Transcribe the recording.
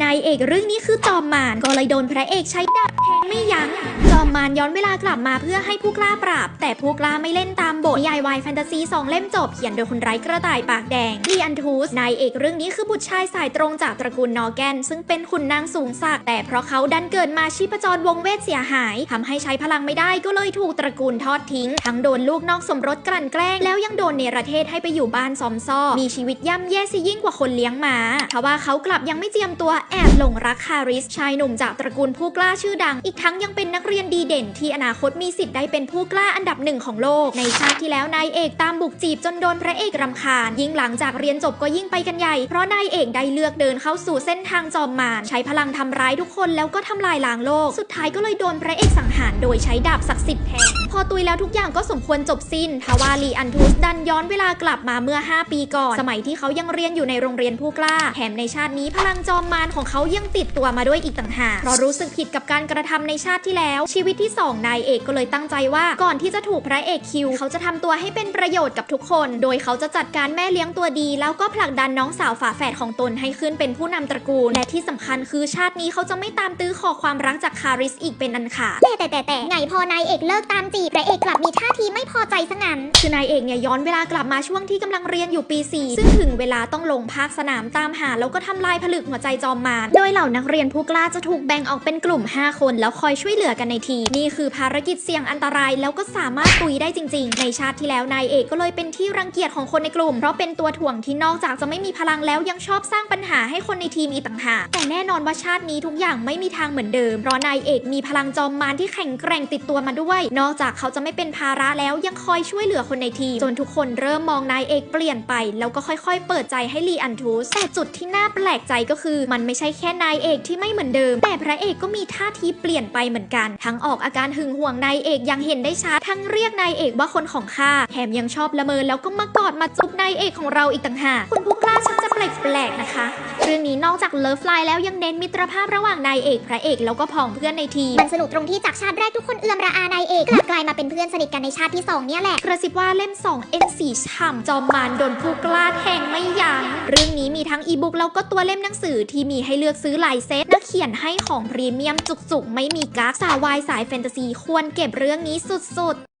นายเอกเรื่องนี้คือจอมมานก็เลยโดนพระเอกใช้ดาบ ไม่ยัง้งจอมมารย้อนเวลากลับมาเพื่อให้ผู้กล้าปราบ แต่ผู้กล้าไม่เล่นตามบทนิยายวายแฟนตาซีสองเล่มจบเขียนโดยคนไร้กระต่ายปากแดงลีอันทูสนายเอกเรื่องนี้คือบุตรชายสายตรงจากตระกูลนอแกน ซึ่งเป็นขุนนางสูงศักแต่เพราะเขาดันเกิดมาชีพจรวงเวทเสียหายทำให้ใช้พลังไม่ได้ก็เลยถูกตระกูลทอดทิ้ง ทั้งโดนลูกนอกสมรสกลั่นแกล้งแล้วยังโดนเนรเทศให้ไปอยู่บ้านซอมซ่อมีชีวิตย่ำแย่ซะยิ่งกว่าคนเลี้ยงหมาทว่าเขากลับยังไม่เจียมตัวแอบหลงรักคาริสชายหนุ่มจากตระกูลผู้กล้าชื่อดังอีกทั้งยังเป็นนักเรียนดีเด่น ที่อนาคตมีสิทธิ์ได้เป็นผู้กล้าอันดับหนึ่งของโลก ในชาติที่แล้วนายเอกตามบุกจีบจนโดนพระเอกรำคาญ ยิ่งหลังจากเรียนจบก็ยิ่งไปกันใหญ่ เพราะนายเอกได้เลือกเดินเข้าสู่เส้นทางจอมมารใช้พลังทำร้ายทุกคนแล้วก็ทำลายล้างโลก สุดท้ายก็เลยโดนพระเอกสังหารโดยใช้ดาบศักดิ์สิทธิ์แทนพอตุยแล้วทุกอย่างก็สมควรจบสิ้นทว่าลีอันทูสดันย้อนเวลากลับมาเมื่อ 5 ปีก่อน สมัยที่เขายังเรียนอยู่ในโรงเรียนผู้กล้าแถมในชาตินี้พลังจอมมารของเขายังติดตัวมาด้วยอีกต่างหากเพราะรู้สึกผิดกับการกระทำในชาติที่แล้ว ชีวิตที่สองนายเอกก็เลยตั้งใจว่าก่อนที่จะถูกพระเอกคิว เขาจะทำตัวให้เป็นประโยชน์กับทุกคน โดยเขาจะจัดการแม่เลี้ยงตัวดี แล้วก็ผลักดันน้องสาวฝาแฝดของตนให้ขึ้นเป็นผู้นำตระกูล และที่สำคัญคือชาตินี้เขาจะไม่ตามตื้อขอความรักจากคาริสอีกเป็นอันขาดแต่แต่แต่แต่ไงพอนายเอกเลิกตามจีบพระเอกกลับมีท่าทีไม่พอใจซะงั้น คือนายเอกเนี่ยย้อนเวลากลับมาช่วงที่กำลังเรียนอยู่ปี 4 ซึ่งถึงเวลาต้องลงภาคสนามตามหาแล้วก็ทำลายผลึกหัวใจจอมมารโดยเหล่านักเรียนผู้กล้าจะถูกแบ่งออกเป็นกลุ่ม 5 คนแล้วคอยช่วยเหลือกันในทีมนี่คือภารกิจเสี่ยงอันตรายแล้วก็สามารถตุยได้จริง ๆ ในชาติที่แล้วนายเอกก็เลยเป็นที่รังเกียจของคนในกลุ่ม เพราะเป็นตัวถ่วงที่นอกจากจะไม่มีพลังแล้วยังชอบสร้างปัญหาให้คนในทีมอีกต่างหากแต่แน่นอนว่าชาตินี้ทุกอย่างไม่มีทางเหมือนเดิมเพราะนายเอกมีพลังจอมมารที่แข็งแกร่งติดตัวมาด้วย นอกจากเขาจะไม่เป็นภาระแล้วยังคอยช่วยเหลือคนในทีมจนทุกคนเริ่มมองนายเอกเปลี่ยนไป แล้วก็ค่อยๆ เปิดใจให้ลีอันทูสแต่จุดที่น่าแปลกใจก็คือ มันไม่ใช่แค่นายเอกที่ไม่เหมือนเดิม แต่พระเอกก็มีท่าทีเปลี่ยนไปเหมือนกัน ทั้งออกอาการหึงหวงนายเอกอยังเห็นได้ชัดทั้งเรียกนายเอกว่าคนของข้าแถมยังชอบละเมอแล้วก็มากอดมาจุ๊บนายเอกของเราอีกต่างหากคุณผู้กล้าชักจะแปลกๆนะคะ เรื่องนี้นอกจากเลิฟไลน์แล้วยังเน้นมิตรภาพระหว่างนายเอกพระเอกแล้วก็พ้องเพื่อนในทีมมันสนุกตรงที่จากชาติแรกทุกคนเอื้อมระอานายเอกกลับกลายมาเป็นเพื่อนสนิทกันในชาติที่สองเนี่ยแหละกระซิบว่าเล่ม2 N4 ฉ่ำจอมมารโดนผู้กล้าแทงไม่ยัง้งเรื่องนี้มี ทั้งอีบุ๊กแล้วก็ตัวเล่มหนังสือที่มีให้เลือกซื้อหลายเซตนักเขียนให้ของพรีเมียมจุกๆ ไม่มีกั๊กสาววายสายแฟนตาซีควรเก็บเรื่องนี้สุดๆ